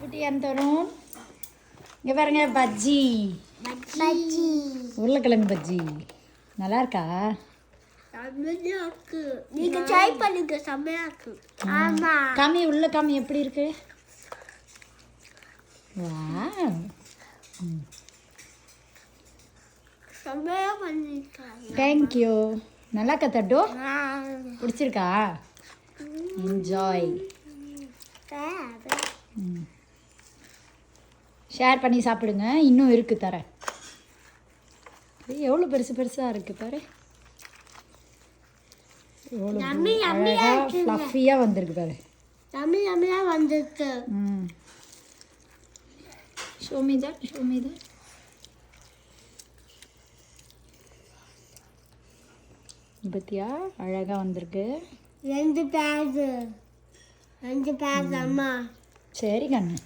குட்டி அந்தரும் இங்கே பாருங்க பஜ்ஜி. பஜ்ஜி. உருளைக்கிழங்கு பஜ்ஜி. நல்லா இருக்கா செம்மையா இருக்கு நீங்க ட்ரை பண்ணுங்க செம்மையா இருக்கு ஆமா. காமி உள்ள காமி எப்படி இருக்கு? வாவ். செம்மையா பண்ணிருக்காங்க. தேங்க்யூ நல்லா கத்தட்டோ பிடிச்சிருக்கா? என்ஜாய் ஷேர் பண்ணி சாப்பிடுங்க. இன்னும் இருக்கு தரேன் எவ்வளோ பெருசு பெருசாக இருக்கு பாரு. எவ்வளோ அழகாக. ஃப்ளஃபியாக வந்திருக்கு பாரு. செம்ம செம்மையா வந்திருக்கு. ம். ஷோமி தான் ஷோமி தான் பத்தியா? அழகாக வந்திருக்கு. ரெண்டு பேக் ரெண்டு பேக் அம்மா. சரி கண்ணு.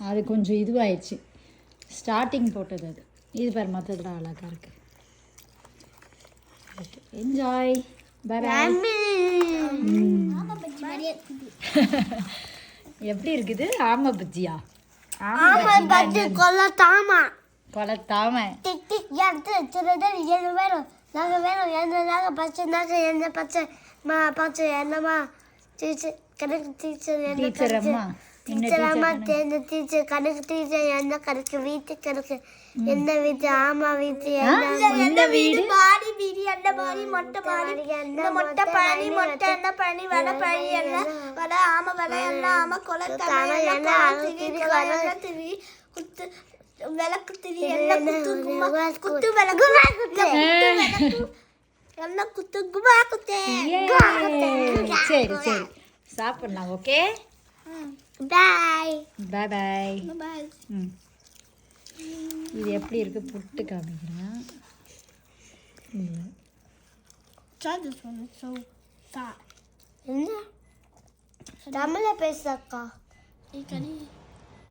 அது கொஞ்சம் இதுவாயிடுச்சு. ஸ்டார்டிங் போட்டது அது. இது பாரு மற்றதுலாம் அழகாக இருக்கு. ஓகே என்ஜாய் எப்படி இருக்குது? ஆமை பஜ்ஜியா? கொலத்தாம. திருடன் என்ன வேணும் என்ன நாங்க பச்சை நாங்க என்ன பச்சை மா பச்சை என்னம்மா டீச்சர் கணக்கு டீச்சர் என்ன டீச்சர் அம்மா. டீச்சர் கணக்கு டீச்சர் என்ன கணக்கு? வீட்டு கணக்கு. என்ன வீட்டு? ஆமா வீட்டு? என்ன வீடு? மாடி வீடு என்ன மாடி மொட்டை மாடி என்ன மொட்டை பழனி மொட்டை என்ன பழனி? வட பழனி என்ன? வட ஆம வட என்ன? ஆம கொலை என்ன? திரி குத்து விளக்கு என்ன குத்து விளக்கு. குத்து விளக்கு. என்ன குத்து குமா குத்தே Yay! சரி சரி. சாப்பிடலாம் ஓகே? பாய் பாய் பாய் பாய் ம். இது எப்படி இருக்கு? புட்டு காமிக்கிறேன். தமிழ்ல பேசக்கா